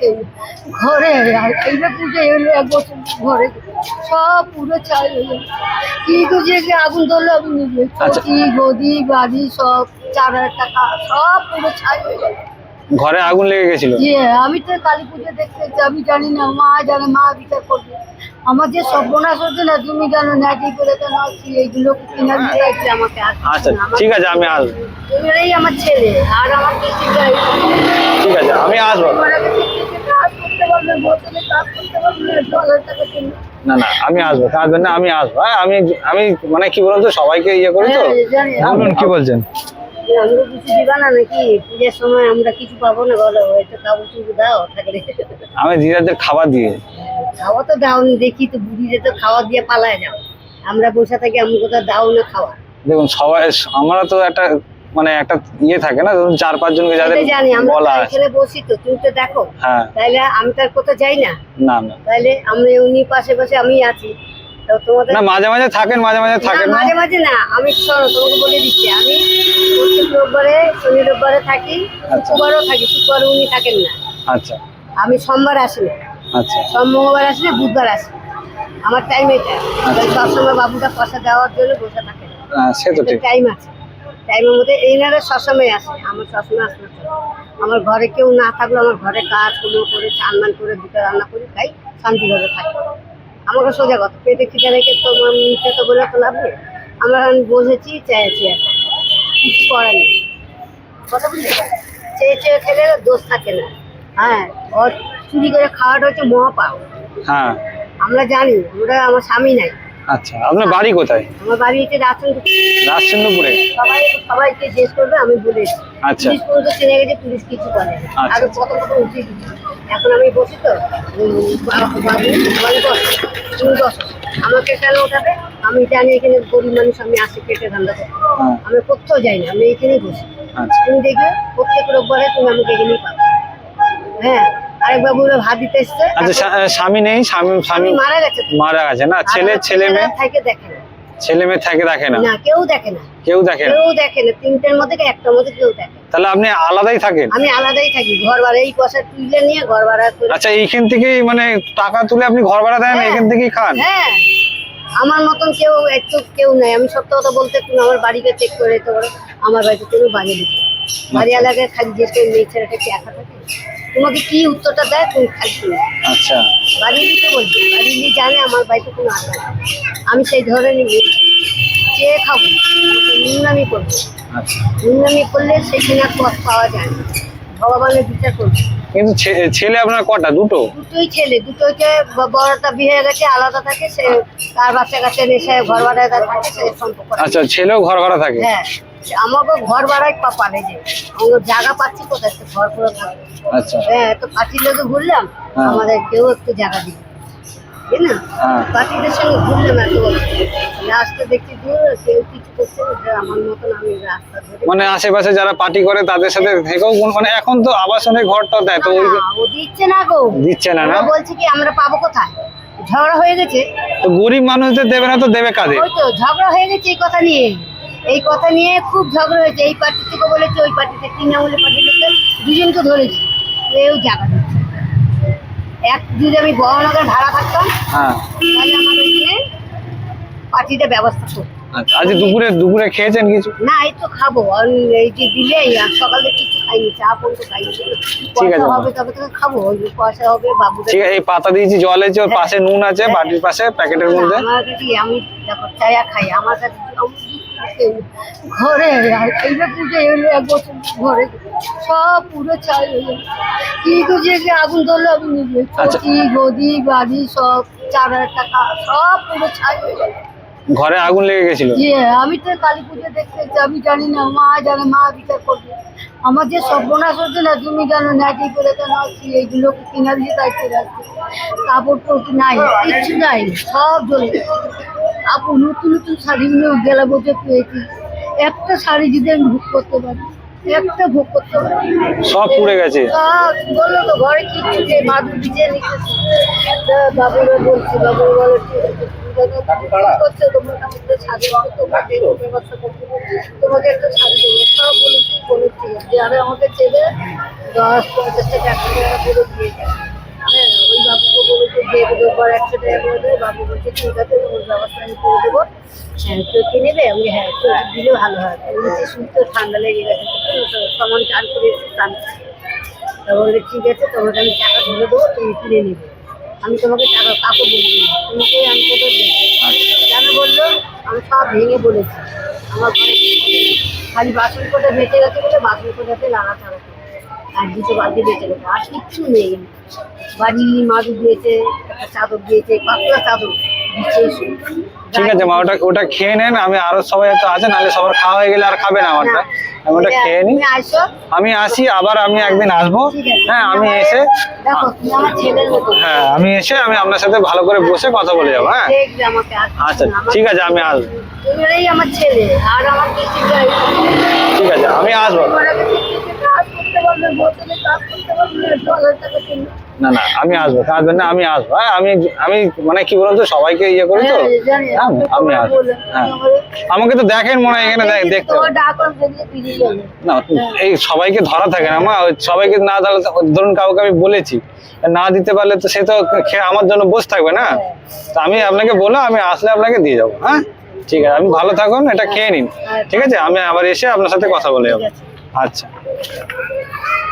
কেউ ঘরে আর এইবার পুজো এলো এক বছর ঘরে সব পুরো ছাই হয়ে গেল কি করছে যে আগুন ধরলো আমি নিজে আচ্ছা। চটি গদি বাড়ি সব চার হাজার টাকা সব পুরো ছাই হয়ে গেল। ঘরে আগুন লেগে গেছিল? আমি তো কালী পুজো দেখতে আমি জানি না মা জানে মা বিচার করবে। আমার যে সর্বনাশ হচ্ছে না তুমি জানো না কি করে কেন আসছি এইগুলো কিনা দিয়ে আমাকে আচ্ছা। ঠিক আছে আমি আসব। এবারেই আমার ছেলে আর আমার চাই ঠিক আছে আমি আসব। না। না না আমি আসব কাঁদবেন না আমি আসব। হ্যাঁ আমি আমি মানে কি বলতো সবাইকে ইয়ে করি তো। হ্যাঁ, জানি। বলুন কি বলছেন? যে আমরা কিছু দিবা না নাকি? পুজোর সময় আমরা কিছু পাবো না বলো একটু কাবু চুবু দাও থাকলে। আমি দিদাদের খাবার দিয়ে। খাওয়া তো দাওনি দেখি তো তো খাওয়া দিয়ে পালায় যাও। আমরা বসে থাকি আমি কোথাও দাও না খাওয়া। দেখুন সবাই আমরা তো একটা মানে একটা ইয়ে থাকে না ধরুন চার পাঁচ জনকে যাদের জানি আমরা বলা আছে। এখানে বসি তো তুমি তো দেখো। হ্যাঁ। তাইলে আমি তার কোথাও যাই না? না না। তাইলে আমি উনি পাশে পাশে আমি আছি। না মাঝে মাঝে থাকেন মাঝে মাঝে থাকেন মাঝে মাঝে না আমি শোনো তোমাকে বলে দিচ্ছি। আমি প্রত্যেক রোববারে শনি রোববারে থাকি আচ্ছা। শুক্রবারও থাকি শুক্রবার উনি থাকেন না। আচ্ছা। আমি সোমবার আসি না। আচ্ছা। সোম মঙ্গলবার আসি না বুধবার আসি আমার টাইম এটা। আচ্ছা। সবসময় বাবুটা পয়সা দেওয়ার জন্য বসে থাকে। হ্যাঁ, সে তো টাইম আছে। টাইমের মধ্যে এনারা সবসময় আসে আমার সবসময় আসতে আমার ঘরে কেউ না থাকলে আমার ঘরে কাজ কোনো করে চানমান করে দুটো রান্না করি খাই শান্তিভাবে থাকি। আমাকে সোজা কথা পেটে খিদে রেখে তো নিতে তো বলে তো লাভ নেই। আমরা এখন বসেছি চেয়েছি এখন কিছু করার নেই। কথা বুঝলে? চেয়ে চেয়ে খেলে দোষ থাকে না। হ্যাঁ ওর চুরি করে খাওয়াটা হচ্ছে মহাপাপ। হ্যাঁ। আমরা জানি আমরা আমার স্বামী নাই। আচ্ছা আপনার বাড়ি কোথায়? আমার বাড়ি হচ্ছে রাজন রাজচন্দ্রপুরে? সবাই সবাইকে জিজ্ঞেস করবে আমি বলেছি আচ্ছা। পুলিশ পর্যন্ত চিনে গেছে পুলিশ কিছু করে। আরও কত কত উঠিয়ে এখন আমি বসি তো তুমি বসো। আমাকে কেন ওঠাবে? আমি জানি এখানে গরিব মানুষ আমি আসি পেটে ধান্দা করতে। হ্যাঁ। আমি কোথাও যাই না আমি এখানেই বসি। আচ্ছা। তুমি দেখবে প্রত্যেক রোববারে তুমি আমাকে এখানেই পাবে। হ্যাঁ। আরেক বাবু ভাত দিতে এসছে। আচ্ছা স্বামী নেই স্বামী স্বামী মারা গেছে মারা গেছে না? ছেলে ছেলে মেয়ে? থাকে দেখে না। ছেলে মেয়ে থাকে দেখে না? না কেউ দেখে না। কেউ দেখে না? কেউ দেখে না। তিনটের মধ্যে কি একটার মধ্যে কেউ দেখে তাহলে আপনি আলাদাই থাকেন? আমি আলাদাই থাকি। ঘর ভাড়া এই পয়সা তুলে নিয়ে ঘর ভাড়া করে আচ্ছা এইখান থেকেই মানে টাকা তুলে আপনি ঘর ভাড়া দেন হ্যাঁ। এখান থেকেই খান? হ্যাঁ। আমার মতন কেউ একটু কেউ নাই। আমি সত্য কথা বলতে তুমি আমার বাড়িতে চেক করে দিতে পারো। আমার বাড়িতে কোনো বাড়ি দিতে বাড়ি এলাকায় খালি জিজ্ঞেস করে মেয়ে ছেলেটা কি একা থাকে? তোমাকে কি উত্তরটা দেয় তুমি খালি শুনে। আচ্ছা। বাড়ি দিতে বলছি বাড়ি দিয়ে জানে আমার বাড়িতে কোনো আসে আমি সেই ধরনের মেয়ে চেয়ে খাব? নিম্নামি করব। নিম্নামি করলে সেখানে পাওয়া যায় না। ভগবানের বিচার করবে। কিন্তু ছেলে আপনার কটা? দুটো? দুটোই ছেলে। দুটোকে ব- বড়টা বিয়ে হয়ে গেছে আলাদা থাকে সে তার বাচ্চা কাছে নেশে ঘর তার থাকে সে সম্পর্ক। আচ্ছা ছেলেও ঘর ভাড়া থাকে? হ্যাঁ। আমাকে ঘর ভাড়ায় পা পারে যে আমাকে জায়গা পাচ্ছি কোথায়? তো ঘর করে আচ্ছা। হ্যাঁ তো পার্টির লোকে ঘুরলাম হ্যাঁ। আমাদের কেউ একটু জায়গা দিবে তাই না হ্যাঁ। পার্টিদের সঙ্গে ঘুরলাম এত রাস্তা দেখছি কেউ কিছু করছে না আমার মতন আমি রাস্তা মানে আশেপাশে যারা পার্টি করে তাদের সাথে থেকেও মানে এখন তো আবাসনের ঘরটা দেয় তো ও দিচ্ছে না গো। দিচ্ছে না না? আমরা বলছি কি আমরা পাবো কোথায়? ঝগড়া হয়ে গেছে। তো গরিব মানুষদের দেবে না তো দেবে কাদের? ওই তো ঝগড়া হয়ে গেছে এই কথা নিয়ে। এই কথা নিয়ে খুব ঝগড়া হয়েছে। এই পার্টি থেকে বলেছে ওই পার্টিতে তৃণমূলের পার্টি থেকে দুজনকে ধরেছি। কেউ জায়গা দিচ্ছে এক যদি আমি বহনগর ভাড়া থাকতাম হ্যাঁ। তাহলে আমার পার্টিটা ব্যবস্থা করতো আচ্ছা আজ দুপুরে দুপুরে খেয়েছেন কিছু? না এই তো খাব। আর এই যে দিলেই আর সকালে কিছু খাইনি চা পর্যন্ত খাইনি। আছে, পয়সা মা। হবে তবে তো খাব। ওই পয়সা হবে বাবুদের ঠিক আছে এই পাতা দিয়েছি জল আছে ওর পাশে নুন আছে বাটির পাশে প্যাকেটের মধ্যে। আমার কাছে আমি দেখো চায়া খাই। আমার কাছে। ঘরে। আর এইবার পুজো এক বছর ঘরে সব পুরো কি করছে যে আগুন ধরলো আমি নিজে আচ্ছা। চটি গদি বাড়ি সব চার হাজার টাকা সব পুরো ছাই হয়ে গেল ঘরে আগুন লেগে গেছিল? আমি তো কালী পুজো দেখতে আমি জানি না মা জানে মা বিচার করবে। আমার যে সর্বনাশ হচ্ছে না তুমি জানো না কি করে কেন আসছি? এইগুলো কিনা দিয়ে তাই আসছি। কাপড় নাই কিচ্ছু নাই সব জ্বলে। কাপড় নতুন নতুন শাড়িগুলো গেলা বছর পেয়েছি। একটা শাড়ি যদি আমি ভোগ করতে পারি একটা ভোগ করতে পারি। সব পুড়ে গেছে। বলল তো ঘরে কিচ্ছু নেই মাদুর ভিজে নিতেছে বাবুরা বলছি বাবুরা বলে তোমরা করছ আমাদের ছাড়ি তোমাকে ব্যবস্থা করতে তোমাকে একটা ছাড়ি দেবো। সব বলেছি বলেছি। যে আরে আমাকে ছেলে দশ পঞ্চাশ টাকা করে দিয়ে যায় বলেছে, ঠিক আছে ব্যবস্থা আমি করে দেবো। হ্যাঁ নেবে? হ্যাঁ ভালো হয়। ঠান্ডা লেগে গেছে করে ঠিক আছে, তোমাকে আমি টাকা ধরে দেবো, তুমি কিনে নেবে। আমি তোমাকে টাকা কাকু বলব তোমাকে আমি কোথাও দেবো? কেন বলল? আমি সব ভেঙে বলেছি। আমার ঘরে খালি বাসন কোটা বেঁচে গেছে বলে বাসন কোটাতে লাগা ছাড়া আর দুটো বালতি বেঁচে গেছে। আর কিচ্ছু নেই। বাড়ি দিয়েছে একটা চাদর দিয়েছে পাতলা চাদর ঠিক আছে মা ওটা ওটা খেয়ে নেন আমি আরও সবাই তো আছে নাহলে সবার খাওয়া হয়ে গেলে আর খাবে না আমারটা। আমি ওটা খেয়ে আসো। আমি আসি আবার আমি একদিন আসব। হ্যাঁ আমি এসে হ্যাঁ আমি এসে আমি আপনার সাথে ভালো করে বসে কথা বলে যাব হ্যাঁ? আচ্ছা ঠিক আছে আমি আসব না। ঠিক আছে আমি আসব। না না আমি আসব। কাজ না আমি আসব। হ্যাঁ আমি আমি মানে কি বলতো সবাইকে ইয়ে করি তো। হ্যাঁ, জানি, হ্যাঁ, আমি আসব হ্যাঁ। আমাকে তো দেখেন মনে হয় এখানে দেখতে। না এই সবাইকে ধরা থাকে না মা। সবাইকে না ধরলে ধরুন কাউকে আমি বলেছি না দিতে পারলে তো সে তো খেয়ে আমার জন্য বসে থাকবে না। তো আমি আপনাকে বলে আমি আসলে আপনাকে দিয়ে যাব হ্যাঁ? ঠিক আছে আপনি ভালো থাকুন এটা খেয়ে নিন। ঠিক আছে আমি আবার এসে আপনার সাথে কথা বলে যাব। আচ্ছা। Thank you.